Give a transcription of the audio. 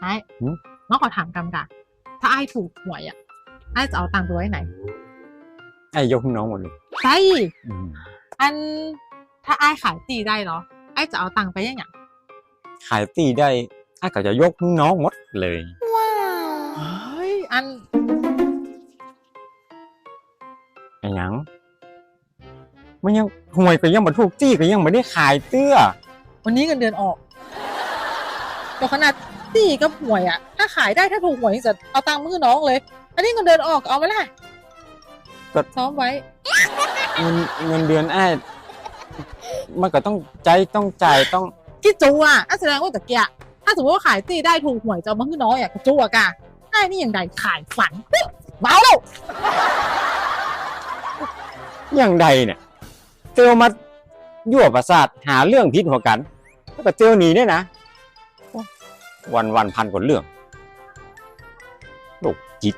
ไอ้หืม น้องขอถามกำกะถ้าไอ้ถูกหวยอะไอ้จะเอาตังค์ไปไว้ไหนไอ้ยกให้น้องหมดเลยใช่อืมอันถ้าไอ้ขายตีได้เหรอไอ้จะเอาตังค์ไปยังไงขายตีได้ไอ้ก็จะยกให้น้องหมดเลย เฮ้ยอันไอ้หยังมันยังหวยก็ยังมาถูกจี้ก็ยังไม่ได้ขายเตื้อวันนี้เงินเดือนออก แต่ขนาดตีกับหวยอะถ้าขายได้ถ้าถูกหวยจะเอาตังค์มือน้องเลย อันนี้เงินเดือนออกเอาไหมล่ะซ้อมไว้ เงินเงินเดือนไอ้มันก็ต้องใจต้องจ่ายต้องกี่จูอะอะแสดงว่าตะเกียะถ้าสมมติว่าขายตีได้ถูกหวยจะเอามาให้น้องอะกระจูอะกะไอ้นี่ยังไงขายฝันเมาแล้วอย่างใดเนี่ยเตียวมายั่วประสาทหาเรื่องพิษหัวกัน แล้วก็เตียวหนีเนี่ยนะ วันวันพันกว่าเรื่องโรคจิต